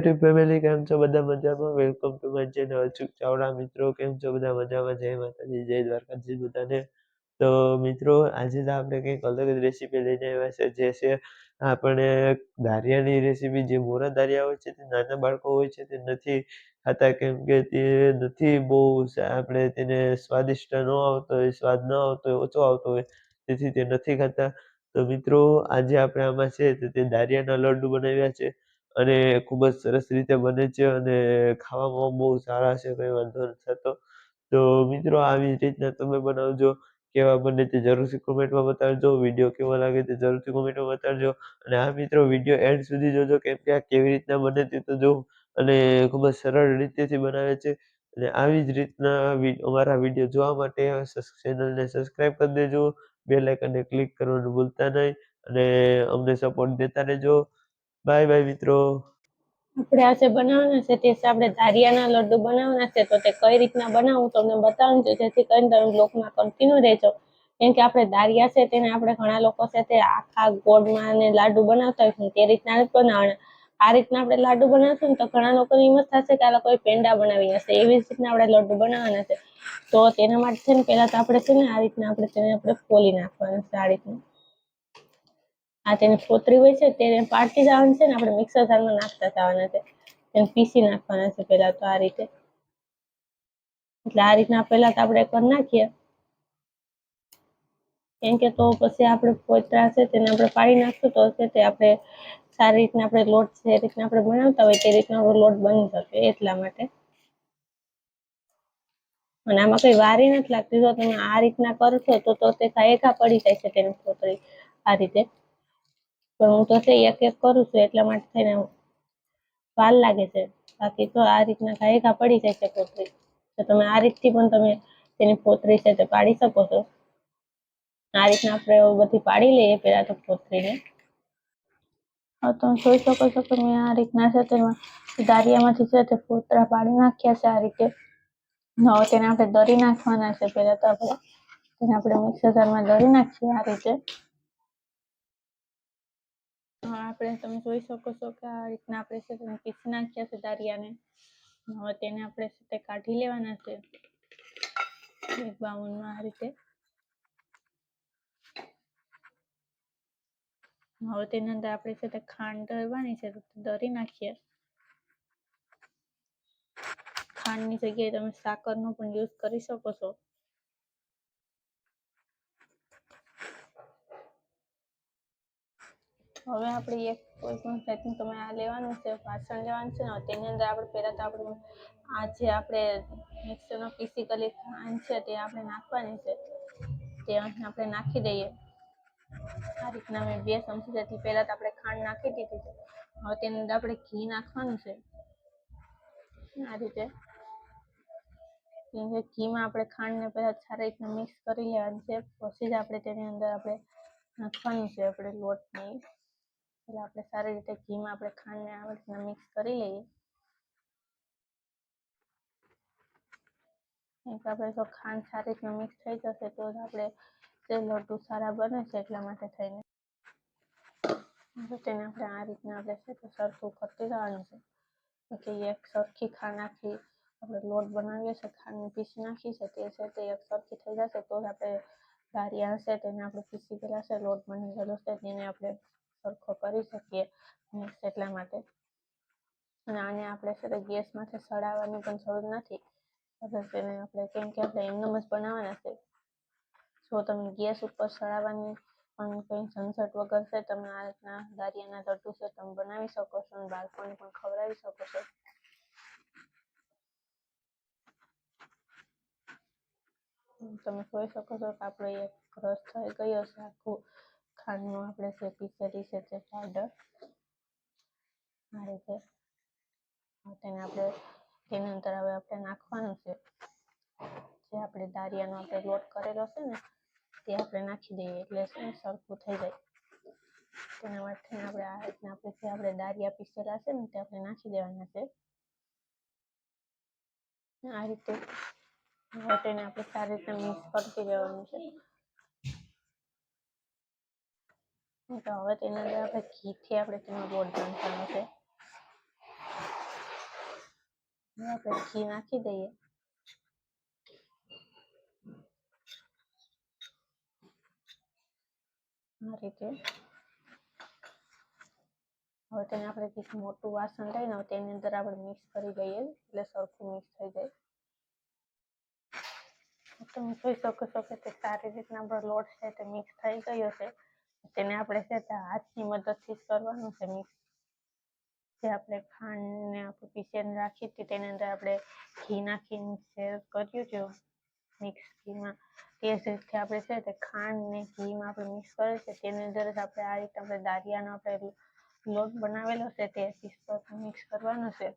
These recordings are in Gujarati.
યુટ્યુબ ફેમિલી કેમ છો? બધા મજામાં? Welcome to my channel Achuk Chavda મિત્રો. કેમ છો? બધા મજામાં? જય માતાજી, જય દ્વારકાજી બધાને. તો મિત્રો, આજે તો આપણે કંઈક અલગ જ રેસીપી લઈને આવ્યા છે, જે છે આપણે દારિયાની રેસીપી જે મોરા દારિયા હોય છે, તે નાના બાળકો હોય છે, તે નથી ખાતા. કેમ કે તે નથી બહુ આપણે તેને સ્વાદિષ્ટ ન આવતો હોય, સ્વાદ ન આવતો હોય, ઓછો આવતો હોય, તેથી તે નથી ખાતા. તો મિત્રો, આજે આપણે આમાં છે, તે દારિયાના લડ્ડુ બનાવ્યા છે. અને ખૂબ જ સરસ રીતે બને છે અને ખાવામાં બહુ સારા છે, કંઈ વાંધો નથી થતો. તો મિત્રો, આવી રીતના તમે બનાવજો, કેવા બને તે જરૂરથી કોમેન્ટમાં બતાવજો, વીડિયો કેવો લાગે તે જરૂરથી કોમેન્ટમાં બતાવજો. અને આ મિત્રો, વીડિયો એન્ડ સુધી જોજો, કેમ કે આ કેવી રીતના બને તે તો જોઉં. અને ખૂબ જ સરળ રીતેથી બનાવે છે. અને આવી જ રીતના અમારા વીડિયો જોવા માટે ચેનલને સબસ્ક્રાઈબ કરી દેજો. બે આઇકનને ક્લિક કરવાનું ભૂલતા નહીં. અને અમને સપોર્ટ દેતા રહેજો. બાય બાય મિત્રો. આપણે આજે બનાવવાના છે, તે આપણે ધારિયાના લડ્ડુ બનાવવાના છે, તો તે કઈ રીતના બનાવવું તમને બતાવું છું, જેથી કરીને તમે બ્લોગમાં કન્ટિન્યુ રહેજો. કેમ કે આપણે ધારિયા છે, તેને આપણે ઘણા લોકો છે તે આખા ગોળમાં ને લાડુ બનાવતા હોય તે રીતના નથી બનાવવાના. આ રીતના આપણે લાડુ બનાવશું ને તો ઘણા લોકોની હિંમત થશે કે આ લોકોએ પેંડા બનાવી હશે એવી જ રીતના આપણે લડ્ડુ બનાવવાના છે. તો તેના માટે છે ને પહેલા તો આપણે છે ને આ રીતના આપણે તેને આપણે ફોલી નાખવાના છે, આ રીતના. આ તેની ફોતરી હોય છે, તેને પાડતી જવાનું છે ને આપણે મિક્સર જારમાં નાખતા જવાના છે. તેને પીસી નાખવાના છે પહેલા તો આ રીતે. એટલે આ રીતના પહેલા તો આપણે કરી નાખીએ. કેમ કે તો પછી આપણે પોતરા છે તેને આપણે પાડી નાખશું તો છે તે આપણે સારી રીતના આપણે લોટ છે એ રીતના આપણે બનાવતા હોય તે રીતના આપણો લોટ બની શકે એટલા માટે. અને આમાં કઈ વારી નથી લાગતી. જો તમે આ રીતના કરશો તો તો તે એકા પડી જાય છે તેની ફોતરી આ રીતે. પણ હું તો છે એક એક કરું છું, એટલા માટે થઈને વાર લાગે છે. બાકી તો આ રીતના ગાયકા પડી જાય છે પોતરી. તો તમે આ રીતથી પણ તમે તેની પોતરી છે તે પાડી શકો છો. આ રીતના આપણે બધી પાડી લઈએ પહેલાં તો પોતરીને. તમે જોઈ શકો છો કે મેં આ રીતના છે તેમાં દારિયામાંથી છે તે પોતરા પાડી નાખ્યા છે આ રીતે. હવે તેને આપણે દરી નાખવાના છે પહેલાં તો આપણે. તેને આપણે મિક્સર જારમાં દરી નાખીએ આ રીતે. આપણે તમે જોઈ શકો છો કે આ રીતના આપણે છે તેને પીસી નાખ્યા છે દારિયાને. હવે તેને આપણે છે કાઢી લેવાના છે. એક બાઉલમાં આ રીતે. હવે તેની અંદર આપણે છે તે ખાંડ દરવાની છે, તો દરી નાખીએ. ખાંડની જગ્યાએ તમે સાકરનો પણ યુઝ કરી શકો છો. હવે આપણે એક કોઈ પણ જાતનું તમે આ લેવાનું છે વાસણ લેવાનું છે ને તેની અંદર આપણે પહેલાં તો આપણું આ જે આપણે મિક્સરમાં ફિઝિકલી ખાંડ છે તે આપણે નાખવાની છે. તે અહીં આપણે નાખી દઈએ. આ રીતના મેં બે ચમચી જેટલી પહેલાં તો આપણે ખાંડ નાખી દીધી છે. હવે તેની અંદર આપણે ઘી નાખવાનું છે. આ રીતે. કેમ કે ઘીમાં આપણે ખાંડને પહેલાં સારી રીતના મિક્સ કરી લેવાની છે. પછી જ આપણે તેની અંદર આપણે નાખવાનું છે આપણે લોટની. એટલે આપણે સારી રીતે ઘીમાં આપણે ખાંડને આ રીતના મિક્સ કરી લઈએ. આપણે જો ખાંડ સારી રીતના મિક્સ થઈ જશે તો જ આપણે તે લડ્ડુ સારા બને છે એટલા માટે થઈને. તેને આપણે આ રીતના આપણે છે તો સરખું કરતી જવાનું છે. પછી એક સરખી ખાંડ નાખી આપણે લોટ બનાવીએ છીએ ખાંડની પીસી નાખી છે, તે છે તે એક સરખી થઈ જશે તો જ આપણે ગારી આવશે તેને આપણે પીસી ગયેલા છે, લોટ બની ગયેલો છે, તેને આપણે સરખો કરી શકીએ મિક્સ એટલા માટે. અને આને આપણે છે ગેસમાંથી સડાવવાની પણ જરૂર નથી. તેને આપણે કેમ કે આપણે એમનેમ જ બનાવવાના છે. જો તમે ગેસ ઉપર સડાવવાની પણ કંઈ ઝંઝટ વગર છે, તમે આ રીતના દારિયાના લડ્ડુ છે, તમે બનાવી શકો છો અને બાળકોને પણ ખવડાવી શકો છો. તમે જોઈ શકો છો કે આપણો એક રસ થઈ ગયો છે આખું. ખાંડનું આપણે જે પીસેલી છે તે પાવડર આ રીતે તેને આપણે તેની અંદર હવે આપણે નાખવાનું છે. જે આપણે દારિયાનો આપણે લોટ કરેલો છે ને, તે આપણે નાખી દઈએ એટલે શું સરખું થઈ જાય. તેના માટે આપણે આ રીતના આપણે જે આપણે દારિયા પીસેલા છે ને, તે આપણે નાખી દેવાના છે. આ રીતે તેને આપણે સારી રીતે મિક્સ કરતી રહેવાનું છે. તો હવે તેની અંદર આપણે ઘીથી આપણે તેનો બોટ બાંધવાનો છે. આપણે ઘી નાખી દઈએ. આ રીતે. હવે તેને આપણે ઘી મોટું વાસણ લઈને તેની અંદર આપણે મિક્સ કરી દઈએ, એટલે સરખું મિક્સ થઈ જાય. તમે જોઈ શકો છો કે તે સારી રીતના આપણો લોટ છે તે મિક્સ થઈ ગયો છે. તેને આપણે છે હાથની મદદથી કરવાનું છે મિક્સ. જે આપણે ખાંડને આપણે પીસીને રાખી હતી તેની અંદર આપણે ઘી નાખીને શેર કર્યું છે મિક્સ ઘીમાં. તે જ રીતે આપણે છે તે ખાંડ ને ઘીમાં આપણે મિક્સ કરે છે તેની અંદર જ આપણે આ રીતે આપણે દારિયાનો આપણે લોટ બનાવેલો છે તે પીસ મિક્સ કરવાનો છે.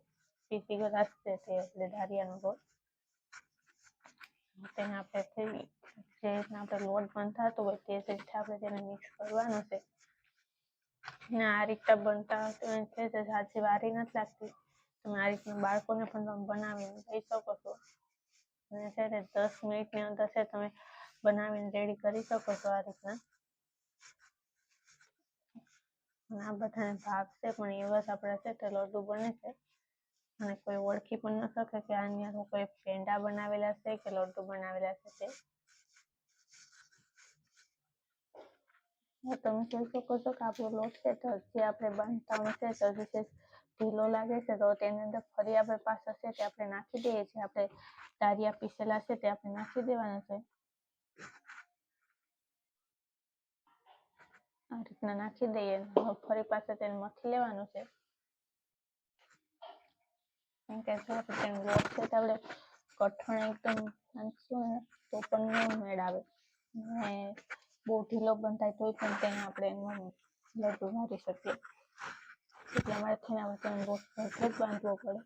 પીસી ગયો છે તે એટલે દારિયાનો લોટ. તેને આપણે થઈ જે રીતના આપણે લોટ બંધાતો હોય તે જ રીતે આપણે તેને મિક્સ કરવાનું છે. ને આ રીતે બનતા છે તે સાચી વારી નથી લાગતી. તમે આ રીતના બાળકોને પણ તમે બનાવીને દઈ શકો છો. અને છે તે દસ મિનિટની અંદર છે તમે બનાવીને રેડી કરી શકો છો આ રીતના. આ બધાને ભાગ છે, પણ એવા જ આપણે છે તે લડ્ડુ બને છે. અને કોઈ ઓળખી પણ ન શકે કે આની અંદર કોઈ પેંડા બનાવેલા છે કે લડ્ડુ બનાવેલા છે તે. તમે જોઈ શકો છો કે આપણો લોટ છે તો જે આપણે બાંધતા હશે તો હજી ઢીલો લાગે છે, તો તેની અંદર ફરી આપણે પાછા છે તે આપણે નાખી દઈએ છીએ. આપણે તારિયા પીસેલા છે તે આપણે નાખી દેવાના છે. આ રીતના નાખી દઈએ ફરી પાછા તેને મથી લેવાનું છે. કેમ કે જો તેનો લોટ છે તો આપણે કઠણ એકદમ નાખશું ને તો પણ ન મેળ આવે. ને બહુ ઢીલો બંધાય તોય પણ તેને આપણે એનું લડ્ડુ મારી શકીએ. એટલે અમારે થઈને તેનો લોટ સરખો જ બાંધવો પડે.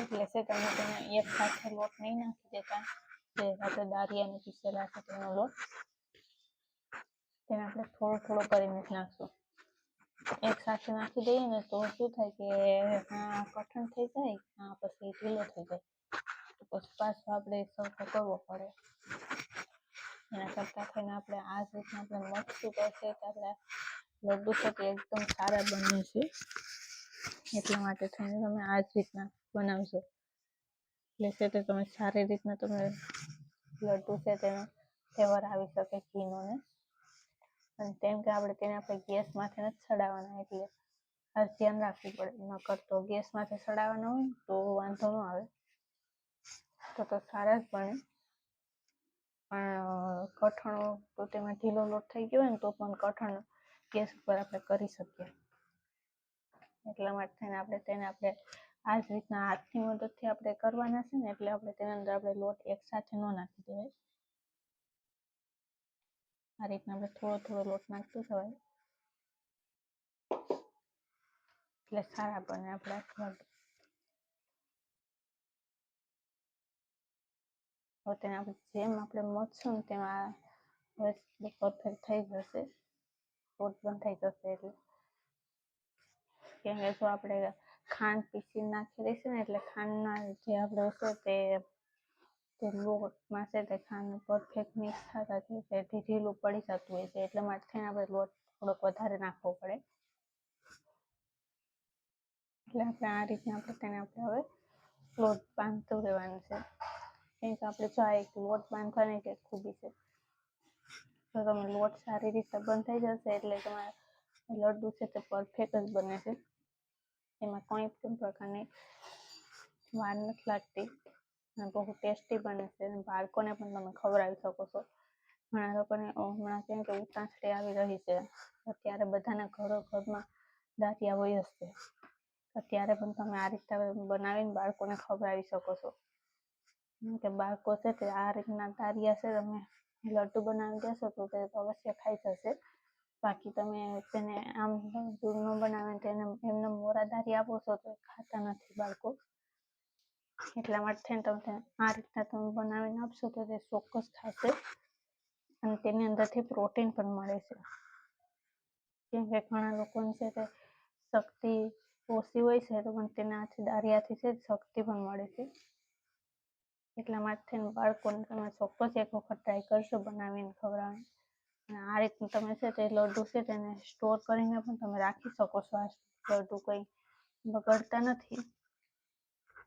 એટલે છે તમે એક સાથે લોટ નહીં નાખી દેતા. જે આપણે દારિયાને પીસેલા છે તેનો લોટ. તેને આપણે થોડો થોડો કરીને જ નાખશું. એક સાથે નાખી દઈએ ને તો શું થાય કે કઠણ થઈ જાય પછી ઢીલો થઈ જાય. તો પછી પાછો આપણે સૌ કરવો પડે એના કરતાં થઈને આપણે આ જ તો છે કે લડ્ડુ છે તે એકદમ સારા બને છે. એટલા માટે થઈને તમે આ જ રીતના બનાવશો. એટલે છે તે તમે સારી રીતના તમે લડ્ડુ છે તેનો ફ્લેવર આવી શકે ઘીનો ને અને તેમ કે આપણે તેને આપણે ગેસમાંથી નથી ચડાવવાના, એટલે ખાસ ધ્યાન રાખવું પડે. નકર તો ગેસમાંથી ચડાવવાના હોય તો વાંધો ન આવે. તો તો સારા જ બને. પણ કઠણ તો તેમાં ઢીલો લોટ થઈ ગયો હોય ને તો પણ કઠણ ગેસ ઉપર આપણે કરી શકીએ. એટલા માટે થઈને આપણે તેને આપણે આ જ રીતના હાથની મદદથી આપણે કરવાના છે ને, એટલે આપણે તેની અંદર આપણે લોટ એકસાથે ન નાખી દેવાય. આ રીતના આપણે થોડો થોડો લોટ નાખતું જવાય. એટલે સારા બને આપણા તેને આપણે જેમ આપણે મોજશું તેમાં વસ્તુ પરફેક્ટ થઈ જશે. કોટ પણ થઈ જશે એટલે. કેમ કે જો આપણે ખાંડ પીસી નાખી દઈશું ને એટલે ખાંડના જે આપણે હશે તે તે લોટમાં છે તે ખાંડ પરફેક્ટ મિક્સ થતા છે. તે ઢીલું પડી જતું હોય છે. એટલા માટે થઈને આપણે લોટ થોડોક વધારે નાખવો પડે. એટલે આપણે આ રીતના આપણે તેને આપણે હવે લોટ બાંધતું રહેવાનું છે. કેમ કે આપણે જો આ એક લોટ બાંધવાની એક ખૂબી છે. જો તમે લોટ સારી રીતે બંધાઈ જશે એટલે તમારા લડ્ડુ છે તે પરફેક્ટ જ બને છે. એમાં કોઈ પણ પ્રકારની વાર નથી લાગતી અને બહુ ટેસ્ટી બને છે અને બાળકોને પણ તમે ખવડાવી શકો છો. ઘણા લોકોને હમણાં કેમ કે ઉતાસળી આવી રહી છે. અત્યારે બધાના ઘરો ઘરમાં દાંતિયા હોય જ છે. અત્યારે પણ તમે આ રીતે બનાવીને બાળકોને ખવડાવી શકો છો. કે બાળકો છે તે આ રીતના દારિયા છે, તમે લડ્ડુ બનાવી દેશો તો તે અવશ્ય ખાઈ જશે. બાકી તમે તેને આમ દૂધ ન બનાવે તેને એમને મોરા દારી આપો છો તો ખાતા નથી બાળકો. એટલા માટે તમે આ રીતના તમે બનાવીને આપશો તો તે ચોક્કસ ખાશે અને તેની અંદરથી પ્રોટીન પણ મળે છે. કેમ કે ઘણા લોકોને છે તે શક્તિ ઓછી હોય છે તો પણ તેનાથી દારિયાથી છે શક્તિ પણ મળે છે. એટલા માટે બાળકોને તમે ચોક્કસ એક વખત ટ્રાય કરશો બનાવીને ખવડાવીને અને આ રીતનું તમે છે તે લડ્ડુ છે તેને સ્ટોર કરીને પણ તમે રાખી શકો છો. આ લડ્ડુ કંઈ બગડતા નથી.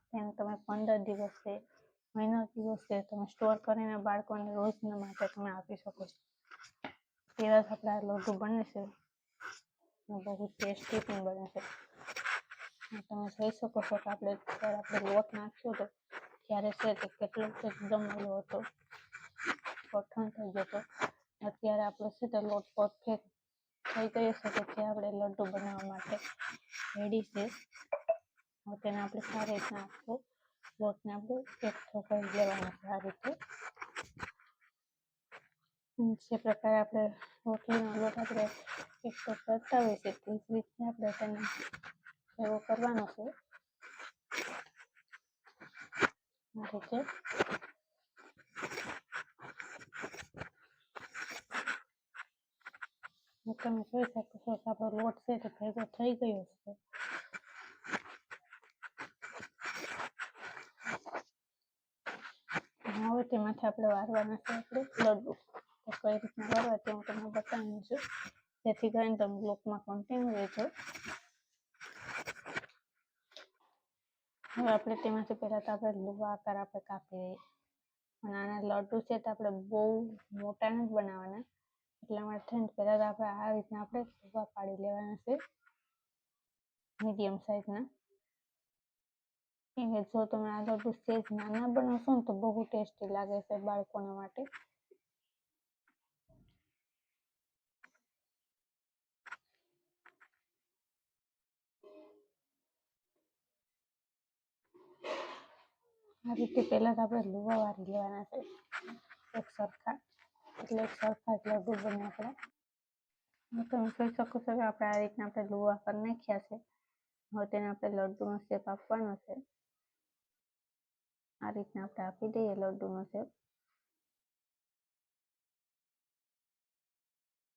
તેને તમે પંદર દિવસે મહિનો દિવસે તમે સ્ટોર કરીને બાળકોને રોજના માટે તમે આપી શકો છો. તેવા જ આપણા લડ્ડુ બને છે. બહુ ટેસ્ટી પણ બને છે. તમે જોઈ શકો છો કે આપણે આપણે લોટ નાખ્યો હતો ત્યારે છે તે કેટલો એકદમ ઓલો હતો. કઠણ થઈ ગયો હતો. અત્યારે આપણો છે તે લોટ પરફેક્ટ થઈ ગયો છે તેથી આપણે લડ્ડુ બનાવવા માટે રેડી છે. હવે તેને આપણે સારી રીતના આખો લોટને આપણે એકઠો કરી લેવાનો છે આ રીતે અને જે પ્રકારે આપણે રોટલીનો લોટ આપણે એકઠો કરતા હોઈએ છીએ. તે જ રીતે આપણે તેને એવો કરવાનો છે આ રીતે અને તમે જોઈ શકો છો કે આપણો લોટ છે તે ભેગો થઈ ગયો છે અને હવે તેમાંથી આપણે વારવાના છે આપણે લડ્ડુ તો કઈ રીતના વારવા તે હું છું. જેથી કરીને તમે બ્લોકમાં કન્ટિન્યુ રહેજો. હવે આપણે તેમાંથી પહેલાં તો આપણે લુવા આકાર આપણે કાપી લઈએ અને આના લડ્ડુ છે તો આપણે બહુ મોટા નથી બનાવવાના. એટલા માટે પહેલાં તો આપણે આ રીતના આપણે લુવા પાડી લેવાના છે. મીડિયમ સાઈઝના. કેમ કે જો તમે આ લડ્ડુ સેજ નાના બનાવશો ને તો બહુ ટેસ્ટી લાગે છે બાળકોના માટે. આ રીતે પહેલાં તો આપણે લુવા વાળી લેવાના છે. એક સરખા, એટલે એક સરખા લડ્ડુ બને આપણે. તમે જોઈ શકો છો કે આપણે આ રીતના આપણે લુવા કરી નાખ્યા છે. હવે તેને આપણે લડ્ડુનો શેપ આપવાનો છે. આ રીતના આપણે આપી દઈએ લડ્ડુનો શેપ.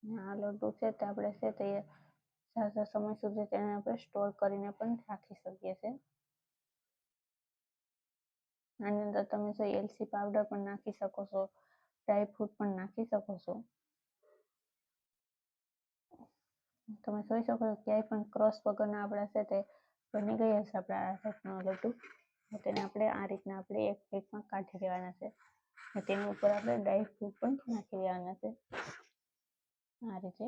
આ લડ્ડુ છે તે આપણે છે તે સમય સુધી તેને આપણે સ્ટોર કરીને પણ રાખી શકીએ છીએ. આની અંદર તમે જો એલચી પાવડર પણ નાખી શકો છો ડ્રાયફ્રૂટ પણ નાખી શકો છો. તમે જોઈ શકો છો, ક્યાંય પણ ક્રોસ વગરના આપણા છે તે બની ગયા છે આપણા આ રીતનો લડ્ડુ તેને આપણે આ રીતના આપણે એક પ્લેટમાં કાઢી લેવાના છે. તેની ઉપર આપણે ડ્રાયફ્રૂટ પણ નાખી દેવાના છે. આ રીતે.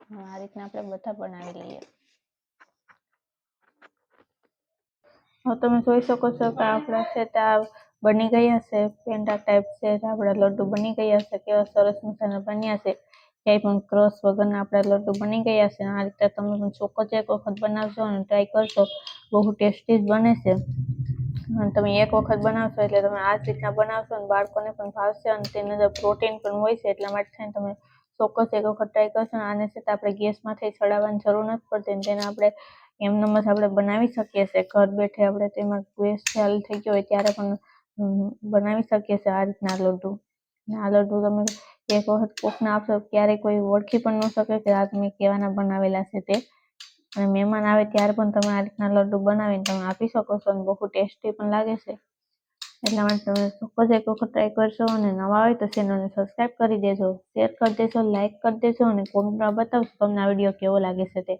આ રીતના આપણે બધા બનાવી લઈએ. તમે જોઈ શકો છો કે આપણા તે આ બની ગયા છે. પેંડા ટાઈપ છે, આપણા લડ્ડુ બની ગયા છે, કેવા સરસ મજાના બન્યા છે. ક્યાંય પણ ક્રોસ વગરના આપણા લડ્ડુ બની ગયા છે. આ રીતે તમે પણ ચોક્કસ એક વખત બનાવશો અને ટ્રાય કરશો. બહુ ટેસ્ટી જ બને છે. અને તમે એક વખત બનાવશો એટલે તમે આ રીતના બનાવશો અને બાળકોને પણ ભાવશે અને તેની અંદર પ્રોટીન પણ હોય છે. એટલા માટે થઈને તમે ચોક્કસ એક વખત ટ્રાય કરશો અને આને તે આપણે ગેસમાંથી ચડાવવાની જરૂર નથી પડતી તેને આપણે એમનેમ જ આપણે બનાવી શકીએ છીએ. ઘર બેઠે આપણે તેમાં ગેસ ચાલુ થઈ ગયો હોય ત્યારે પણ બનાવી શકીએ છીએ આ રીતના લડ્ડુ. આ લડ્ડુ તમે એક વખત કોકને આપશો ક્યારેય કોઈ ઓળખી પણ ન શકે કે આ તમે કેવાના બનાવેલા છે તે. અને મહેમાન આવે ત્યારે પણ તમે આ રીતના લડ્ડુ બનાવીને તમે આપી શકો છો અને બહુ ટેસ્ટી પણ લાગે છે. એટલા માટે તમે ચોક્કસ એક વખત ટ્રાય કરશો અને નવા હોય તો ચેનલને સબસ્ક્રાઈબ કરી દેજો. શેર કરી દેજો લાઇક કરી દેજો અને કોમેન્ટમાં બતાવશો તમને આ વીડિયો કેવો લાગે છે તે.